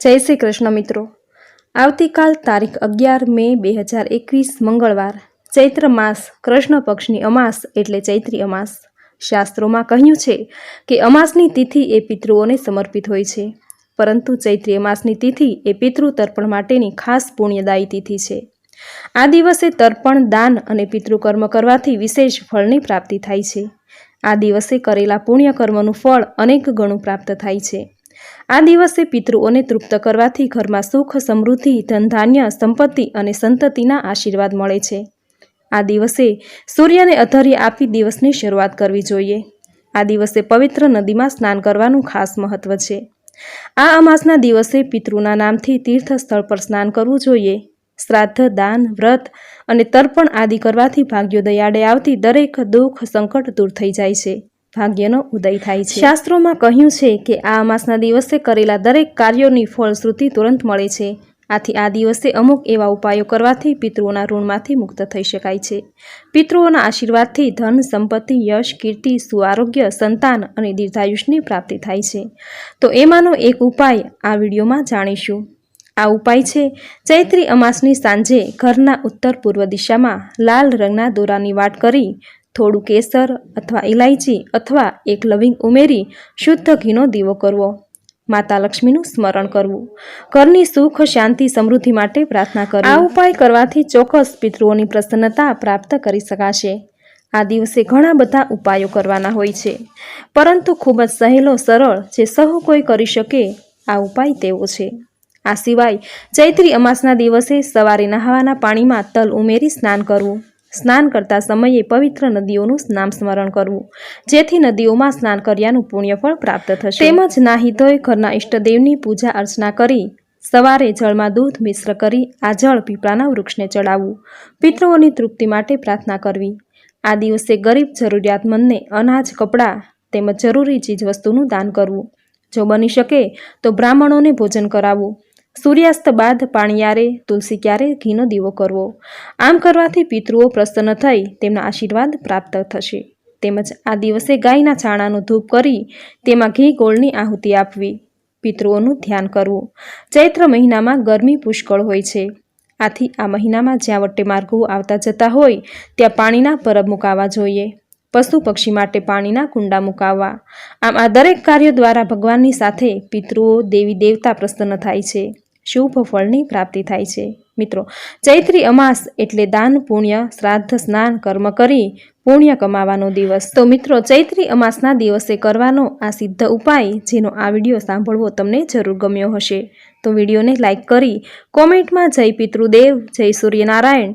જય શ્રી કૃષ્ણ મિત્રો. આવતીકાલ તારીખ અગિયાર મે બે હજાર એકવીસ મંગળવાર, ચૈત્ર માસ, કૃષ્ણ પક્ષની અમાસ એટલે ચૈત્રી અમાસ. શાસ્ત્રોમાં કહ્યું છે કે અમાસની તિથિ એ પિતૃઓને સમર્પિત હોય છે. પરંતુ ચૈત્રી અમાસની તિથિ એ પિતૃ તર્પણ માટેની ખાસ પુણ્યદાયી તિથિ છે. આ દિવસે તર્પણ, દાન અને પિતૃકર્મ કરવાથી વિશેષ ફળની પ્રાપ્તિ થાય છે. આ દિવસે કરેલા પુણ્યકર્મનું ફળ અનેક ગણું પ્રાપ્ત થાય છે. આ દિવસે પિતૃઓને તૃપ્ત કરવાથી ઘરમાં સુખ, સમૃદ્ધિ, ધનધાન્ય, સંપત્તિ અને સંતતિના આશીર્વાદ મળે છે. આ દિવસે સૂર્યને અધર્ય આપી દિવસની શરૂઆત કરવી જોઈએ. આ દિવસે પવિત્ર નદીમાં સ્નાન કરવાનું ખાસ મહત્વ છે. આ અમાસના દિવસે પિતૃના નામથી તીર્થ સ્થળ પર સ્નાન કરવું જોઈએ. શ્રાદ્ધ, દાન, વ્રત અને તર્પણ આદિ કરવાથી ભાગ્યોદય આડે આવતી દરેક દુઃખ, સંકટ દૂર થઈ જાય છે. ભાગ્યનો ઉદય થાય છે. શાસ્ત્રોમાં કહ્યું છે કે આ અમાસના દિવસે કરેલા દરેક કાર્યોની ફળશ્રુતિ તુરંત મળે છે. આથી આ દિવસે અમુક એવા ઉપાયો કરવાથી પિતૃઓના ઋણમાંથી મુક્ત થઈ શકાય છે. પિતૃઓના આશીર્વાદથી ધન, સંપત્તિ, યશ, કીર્તિ, સુઆરોગ્ય, સંતાન અને દીર્ઘાયુષની પ્રાપ્તિ થાય છે. તો એમાંનો એક ઉપાય આ વિડીયોમાં જાણીશું. આ ઉપાય છે, ચૈત્રી અમાસની સાંજે ઘરના ઉત્તર પૂર્વ દિશામાં લાલ રંગના દોરાની વાટ કરી થોડું કેસર અથવા ઇલાયચી અથવા એક લવિંગ ઉમેરી શુદ્ધ ઘીનો દીવો કરવો. માતા લક્ષ્મીનું સ્મરણ કરવું. ઘરની સુખ, શાંતિ, સમૃદ્ધિ માટે પ્રાર્થના કરવી. આ ઉપાય કરવાથી ચોક્કસ પિતૃઓની પ્રસન્નતા પ્રાપ્ત કરી શકાશે. આ દિવસે ઘણા બધા ઉપાયો કરવાના હોય છે. પરંતુ ખૂબ જ સહેલો, સરળ જે સહુ કોઈ કરી શકે, આ ઉપાય તેવો છે. આ સિવાય ચૈત્રી અમાસના દિવસે સવારે નહાવાના પાણીમાં તલ ઉમેરી સ્નાન કરવું. સ્નાન કરતા સમયે પવિત્ર નદીઓનું નામ સ્મરણ કરવું, જેથી નદીઓમાં સ્નાન કર્યાનું પુણ્યફળ પ્રાપ્ત થશે. તેમજ નાહી ધોય ઘરના ઈષ્ટદેવની પૂજા અર્ચના કરી, સવારે જળમાં દૂધ મિશ્ર કરી, આ જળ પીપળાના વૃક્ષને ચડાવવું, પિતૃઓની તૃપ્તિ માટે પ્રાર્થના કરવી. આ દિવસે ગરીબ જરૂરિયાતમંદને અનાજ, કપડાં તેમજ જરૂરી ચીજવસ્તુનું દાન કરવું. જો બની શકે તો બ્રાહ્મણોને ભોજન કરાવવું. સૂર્યાસ્ત બાદ પાણીયારે તુલસી ક્યારે ઘીનો દીવો કરવો? આમ કરવાથી પિતૃઓ પ્રસન્ન થઈ, તેમના આશીર્વાદ પ્રાપ્ત થશે. તેમજ આ દિવસે ગાયના છાણાનું ધૂપ કરી, તેમાં ઘી ગોળની આહુતિ આપવી. પિતૃઓનું ધ્યાન કરવું. ચૈત્ર મહિનામાં ગરમી પુષ્કળ હોય છે. આથી આ મહિનામાં જ્યાં વટ્ટે માર્ગો આવતા જતા હોય, ત્યાં પાણીના પરબ મુકાવા જોઈએ. પશુ પક્ષી માટે પાણીના કુંડા મુકાવવા. આમ આ દરેક કાર્યો દ્વારા ભગવાનની સાથે પિતૃઓ, દેવી, દેવતા પ્રસન્ન થાય છે. શુભ ફળની પ્રાપ્તિ થાય છે. મિત્રો, ચૈત્રી અમાસ એટલે દાન, પુણ્ય, શ્રાદ્ધ, સ્નાન, કર્મ કરી પુણ્ય કમાવાનો દિવસ. તો મિત્રો, ચૈત્રી અમાસના દિવસે કરવાનો આ સિદ્ધ ઉપાય જેનો આ વીડિયો સાંભળવો તમને જરૂર ગમ્યો હશે. તો વિડીયોને લાઈક કરી કોમેન્ટમાં જય પિતૃદેવ, જય સૂર્યનારાયણ